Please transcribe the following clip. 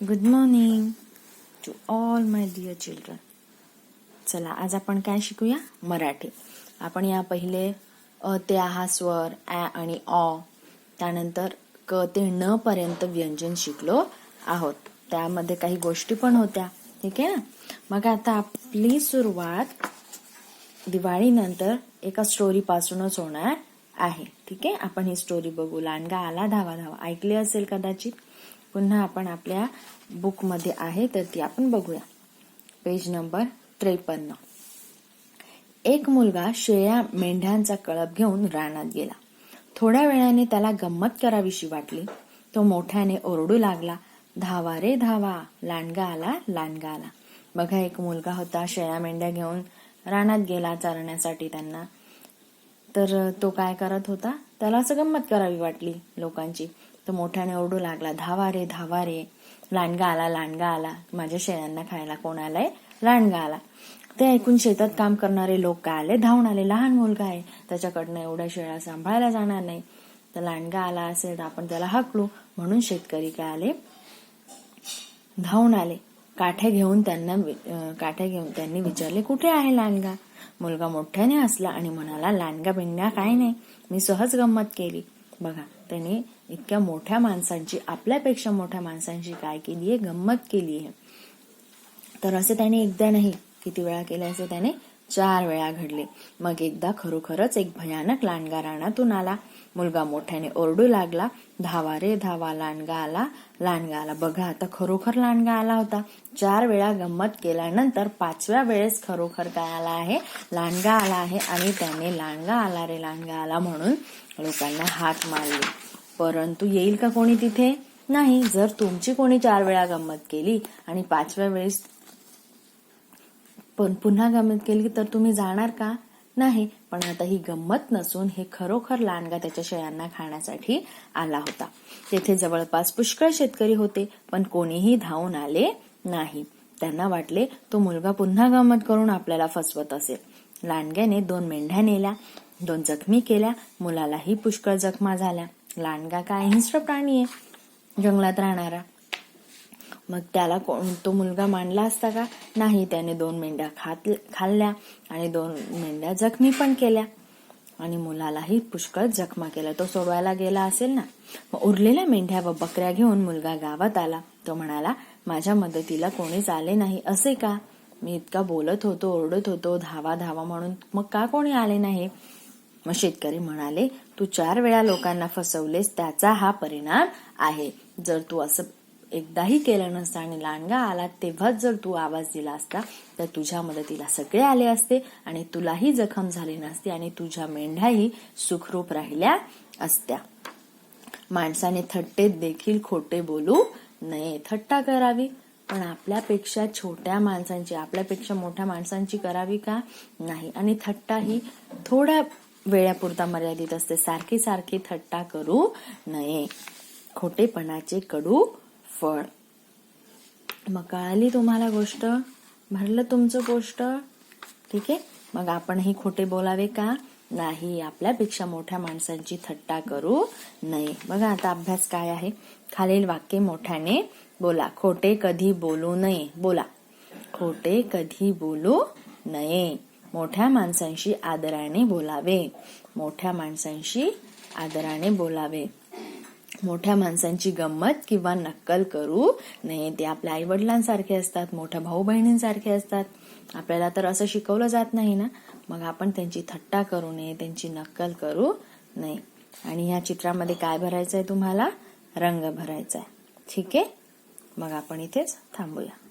Good morning to all my dear children चला आज आपण काय शिकूया? मराठी. आपण या पहिले अ ते हा स्वर ॲ आणि ऑ त्यानंतर क ते न पर्यंत व्यंजन शिकलो आहोत. त्यामध्ये काही गोष्टी पण होत्या ठीक आहे ना? मग आता आपली सुरुवात दिवाळीनंतर एका स्टोरी पासूनच होणार आहे ठीक आहे? आपण ही स्टोरी बघू. लांडगा आला धावा धावा ऐकली असेल कदाचित? पुन्हा आपण आपल्या बुकमध्ये आहे तर ती आपण बघूया. पेज नंबर त्रेपन्न. एक मुलगा शेळ्या मेंढ्यांचा कळप घेऊन रानात गेला. थोड्या वेळाने त्याला गंमत करावीशी वाटली. तो मोठ्याने ओरडू लागला. धावा रे धावा लांडगा आला लांडगा आला. बघा एक मुलगा होता शेळ्या मेंढ्या घेऊन रानात गेला चारण्यासाठी त्यांना. तर तो काय करत होता? त्याला असं गंमत करावी वाटली लोकांची. तो मोठ्याने ओरडू लागला धावा रे धावा रे लांडगा आला लांडगा आला माझ्या शेळ्यांना खायला कोण आलाय? लांडगा आला. ते ऐकून शेतात काम करणारे लोक काय आले? धावून आले. लहान मुलगा आहे. त्याच्याकडनं एवढ्या शेळ्या सांभाळल्या जाणार नाही. तर लांडगा आला असेल तर आपण त्याला हाकलू. म्हणून शेतकरी काय आले? धावून आले. काठ्या घेऊन त्यांना काठ्या घेऊन त्यांनी विचारले कुठे आहे लांडगा? मुलगा मोठ्याने हसला आणि म्हणाला लांडगा बिंडगा काय नाही. मी सहज गंमत केली. बघा त्यांनी इतक्या मोठ्या माणसांची आपल्यापेक्षा मोठ्या माणसांची काय केली आहे? गंमत केली आहे. तर असं त्याने एकदा नाही किती वेळा केले असं त्याने? चार वेळा घडले. मग एकदा खरोखरच एक भयानक लांडगा रानातून आला. मुलगा मोठ्याने ओरडू लागला. धावा रे धावा लांडगा आला. लांडगा आला. बघा आता खरोखर लांडगा आला होता. चार वेळा गंमत केल्यानंतर पाचव्या वेळेस खरोखर काय आला आहे? लांडगा आला आहे. आणि त्याने लांडगा आला रे लांडगा आला म्हणून लोकांना हात मारले. परंतु येईल का कोणी तिथे? नाही जर तुमची कोणी चार वेळा गंमत केली आणि पाचव्या वेळेस पण पुन्हा गंमत केली तर तुम्ही जाणार का? नाही पण आता ही गंमत नसून हे खरोखर लांडगा त्याच्या शेळ्यांना खाण्यासाठी आला होता. तेथे जवळपास पुष्कळ शेतकरी होते पण कोणीही धावून आले नाही. त्यांना वाटले तो मुलगा पुन्हा गंमत करून आपल्याला फसवत असेल. लांडग्याने दोन मेंढ्या नेल्या दोन जखमी केल्या मुलालाही पुष्कळ जखमा झाल्या. लांडगा काय हिंस्र प्राणी आहे. जंगलात राहणारा. मग त्याला कोण तो मुलगा मांडला असता का? नाही त्याने दोन मेंढ्या खात खाल्ल्या आणि दोन मेंढ्या जखमी पण केल्या. आणि मुलालाही पुष्कळ जखमा केला तो सोडवायला गेला असेल ना? मग उरलेल्या मेंढ्या व बकऱ्या घेऊन मुलगा गावात आला. तो म्हणाला माझ्या मदतीला कोणीच आले नाही. असे का? मी इतका बोलत होतो ओरडत होतो धावा धावा म्हणून. मग का कोणी आले नाही? मग शेतकरी म्हणाले तू चार वेळा लोकांना फसवलेस त्याचा हा परिणाम आहे. जर तू असं एकदाही केलं नसतं आणि लांडगा आला तेव्हाच जर तू आवाज दिला असता तर तुझ्या मदतीला सगळे आले असते आणि तुलाही जखम झाली नसती आणि तुझ्या मेंढ्याही सुखरूप राहिल्या असत्या. माणसाने थट्टेत देखील खोटे बोलू नये थट्टा करावी. पण आपल्यापेक्षा छोट्या माणसांची आपल्यापेक्षा मोठ्या माणसांची करावी का? नाही. आणि थट्टा ही थोड्या वेळापुरता मर्यादित असते. सारखी सारखी थट्टा करू नये. खोटेपणाचे कडू फळ. मग कळाली तुम्हाला गोष्ट? भरलं तुमचं गोष्ट? ठीक आहे? मग आपणही खोटे बोलावे का? नाही आपल्यापेक्षा मोठ्या माणसांची थट्टा करू नये. बघा आता अभ्यास काय आहे? खालील वाक्य मोठ्याने बोला. खोटे कधी बोलू नये. बोला. खोटे कधी बोलू नये. मोठ्या माणसांशी आदराने बोलावे. मोठ्या माणसांशी आदराने बोलावे. मोठ्या माणसांची गंमत किंवा नक्कल करू नये. ते आपल्या आई वडिलांसारखे असतात मोठ्या भाऊ बहिणींसारखे असतात. आपल्याला तर असं शिकवलं जात नाही ना? मग आपण त्यांची थट्टा करू नये त्यांची नक्कल करू नये. आणि ह्या चित्रामध्ये काय भरायचं आहे तुम्हाला? रंग भरायचा आहे ठीक आहे? मग आपण इथेच थांबूया.